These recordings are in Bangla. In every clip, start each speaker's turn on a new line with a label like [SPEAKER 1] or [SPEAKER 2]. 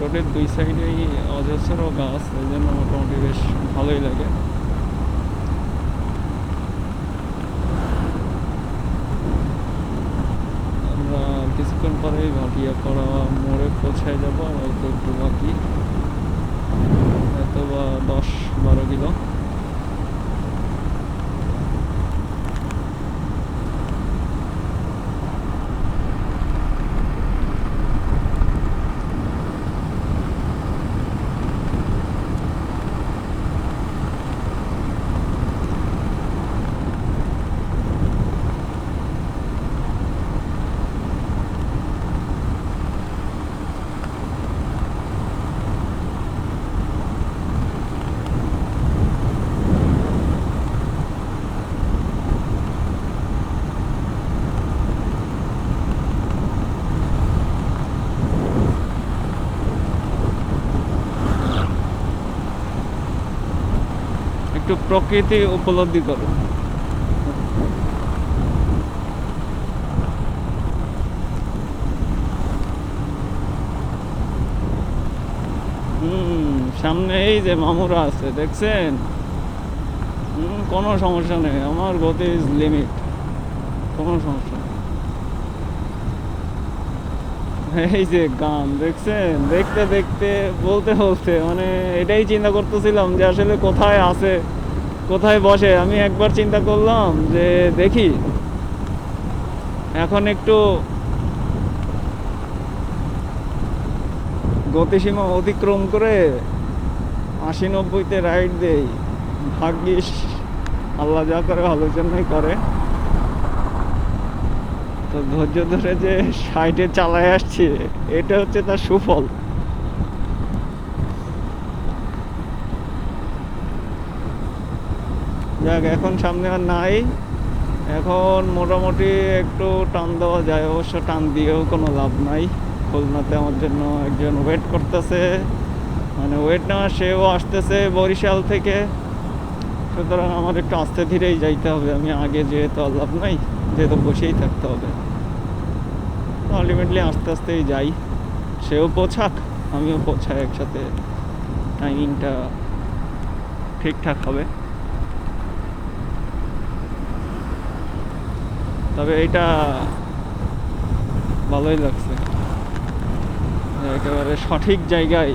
[SPEAKER 1] রোডের দুই সাইডেই অজস্র গাছ, এই জন্য মোটামুটি বেশ ভালোই লাগে। আমরা কিছুক্ষণ পরেই ভাটিয়া মোড়ে পৌঁছায় যাব আর তো একটু একটু প্রকৃতি উপলব্ধি করো। হুম, সামনে এই যে মামুরা আছে, দেখছেন? কোনো সমস্যা নেই, আমার গতি ইজ লিমিট কোনো সমস্যা নেই। এই যে গান, দেখছেন? দেখতে দেখতে, বলতে বলতে মানে এটাই চিন্তা করতেছিলাম যে আসলে কোথায় আছে? কোথায় বসে? আমি একবার চিন্তা করলাম যে দেখি। এখন একটু গতিসীমা অতিক্রম করে আশি নব্বইতে রাইড দেই। ভাগ্যিস আল্লাহ যা করে জন্যই করে। তো ধৈর্য ধরে যে সাইডে চালায় আসছি, এটা হচ্ছে তার সুফল। যাক, এখন সামনে আর নাই। এখন মোটামুটি একটু টান দেওয়া যায়, অবশ্য টান দিয়েও কোনো লাভ নাই। খুলনাতে আমার জন্য একজন ওয়েট করতেছে। মানে ওয়েট নেওয়া সেও আসতেছে বরিশাল থেকে। সুতরাং আমার একটু আস্তে ধীরেই যাইতে হবে। আমি আগে যেহেতু লাভ নাই, যেহেতু বসেই থাকতে হবে। আলটিমেটলি আস্তে আস্তেই যাই। সেও পৌঁছাক, আমিও পৌঁছাই একসাথে। টাইমিংটা ঠিকঠাক হবে। তবে এইটা ভালোই লাগছে। একেবারে সঠিক জায়গায়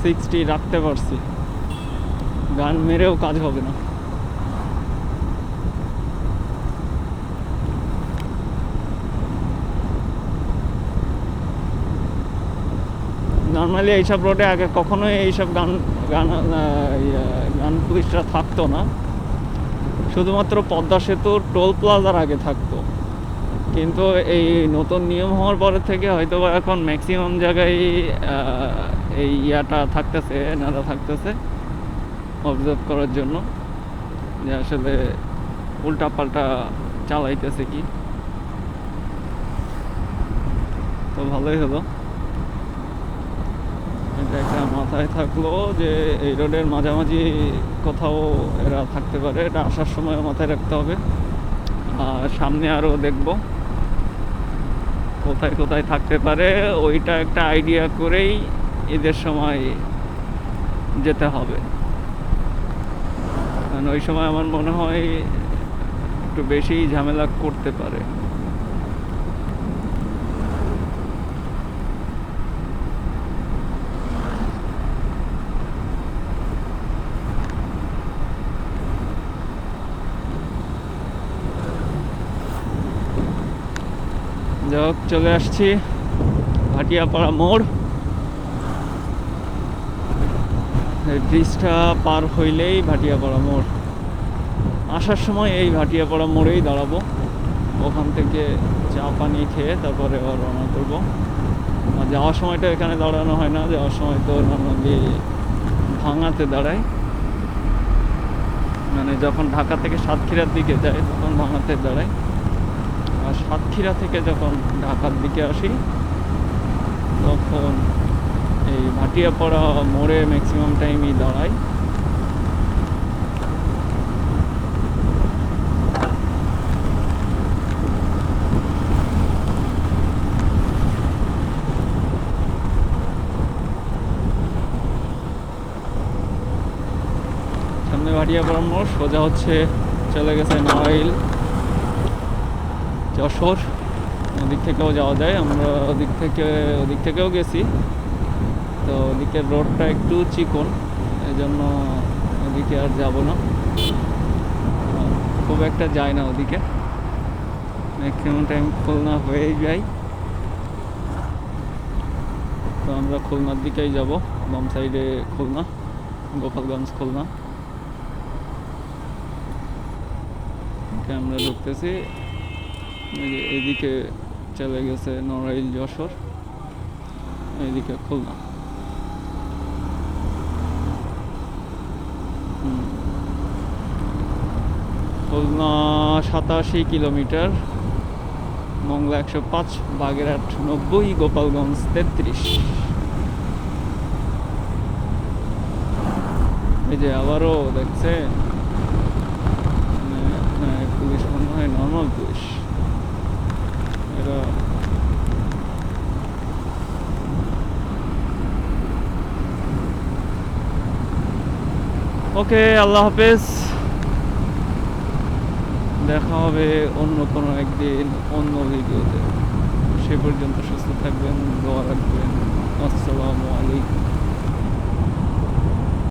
[SPEAKER 1] সিক্সটি রাখতে পারছি। গান মেরেও কাজ হবে না। নর্মালি এইসব রোডে আগে কখনোই এইসব গান গান ইয়ে, গান পুলিশরা থাকতো না। শুধুমাত্র পদ্মা সেতু টোল প্লাজার আগে থাকতো। কিন্তু এই নতুন নিয়ম হওয়ার পরে থেকে হয়তো এখন ম্যাক্সিমাম জায়গায় এই ইয়াটা থাকতেছে, এনারা থাকতেছে অবজার্ভ করার জন্য। যে আসলে উল্টা পাল্টা চালাইতেছে কি। তো ভালোই হলো। মাথায় থাকল যে এই রোডের মাঝামাঝি কোথাও এরা থাকতে পারে, এটা আসার সময় মাথায় রাখতে হবে। আর সামনে আরও দেখব কোথায় কোথায় থাকতে পারে। ওইটা একটা আইডিয়া করেই ঈদের সময় যেতে হবে। কারণ ওই সময় আমার মনে হয় একটু বেশি ঝামেলা করতে পারে। যাক চলে আসছি ভাটিয়াপাড়া মোড়। ব্রিজটা পার হইলেই ভাটিয়াপাড়া মোড়। আসার সময় এই ভাটিয়াপাড়া মোড়েই দাঁড়াবো। ওখান থেকে চা পানি খেয়ে তারপরে আবার রওনা করব। আর যাওয়ার সময়টা এখানে দাঁড়ানো হয় না, যাওয়ার সময় তো নর্মালি ভাঙাতে দাঁড়ায়। মানে যখন ঢাকা থেকে সাতক্ষীরার দিকে যায়, তখন ভাঙাতে দাঁড়ায়। সাতক্ষীরা থেকে যখন ঢাকার দিকে আসি, তখন এই ভাটিয়াপাড়া মোড়ে ম্যাক্সিমাম টাইমই দাঁড়াই। সামনে ভাটিয়াপাড়া মোড়, সোজা হচ্ছে চলে গেছে নড়াইল যশোর, ওদিক থেকেও যাওয়া যায়। আমরা ওদিক থেকে, ওদিক থেকেও গেছি। তো ওদিকের রোডটা একটু চিকন এই জন্য ওদিকে আর যাব না। খুব একটা যায় না ওদিকে। ম্যাক্সিমাম টাইম খুলনা হয়েই যাই তো আমরা খুলনার দিকেই যাব, বাম সাইডে খুলনা, গোপালগঞ্জ খুলনা। আমরা ঢুকতেছি। এদিকে চলে গেছে নড়াইল যশোর এদিকে খুলনা। খুলনা সাতাশি কিলোমিটার, মংলা একশো পাঁচ, বাগেরহাট নব্বই, গোপালগঞ্জ তেত্রিশ। এই যে আবারও দেখছে মানে, মানে পুলিশ মনে হয় নর্মাল পুলিশ এরা ওকে, আল্লাহ হাফেজ। দেখা হবে অন্য কোনো একদিন, অন্য ভিডিওতে। সে পর্যন্ত সুস্থ থাকবেন, দোয়া রাখবেন। আসসালামু আলাইকুম।